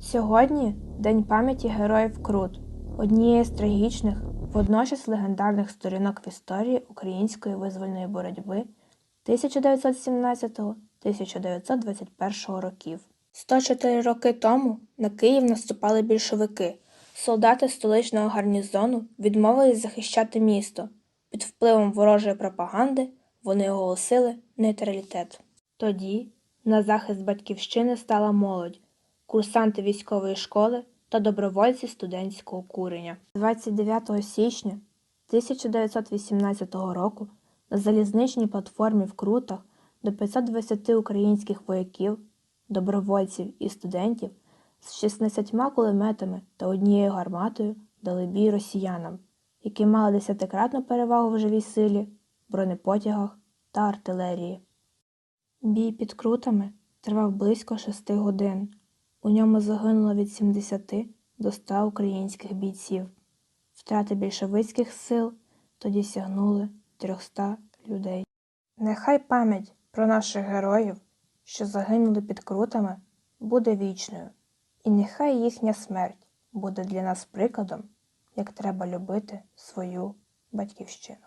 Сьогодні День пам'яті героїв Крут, однієї з трагічних, водночас легендарних сторінок в історії української визвольної боротьби 1917-1921 років. 104 роки тому на Київ наступали більшовики. Солдати столичного гарнізону відмовились захищати місто. Під впливом ворожої пропаганди вони оголосили нейтралітет. Тоді на захист батьківщини стала молодь, курсанти військової школи та добровольці студентського курення. 29 січня 1918 року на залізничній платформі в Крутах до 520 українських вояків, добровольців і студентів з 16 кулеметами та однією гарматою дали бій росіянам, які мали десятикратну перевагу в живій силі, бронепотягах та артилерії. Бій під крутами тривав близько шести годин. У ньому загинуло від 70 до 100 українських бійців. Втрати більшовицьких сил тоді сягнули 300 людей. Нехай пам'ять про наших героїв, що загинули під крутами, буде вічною, і нехай їхня смерть буде для нас прикладом, як треба любити свою батьківщину.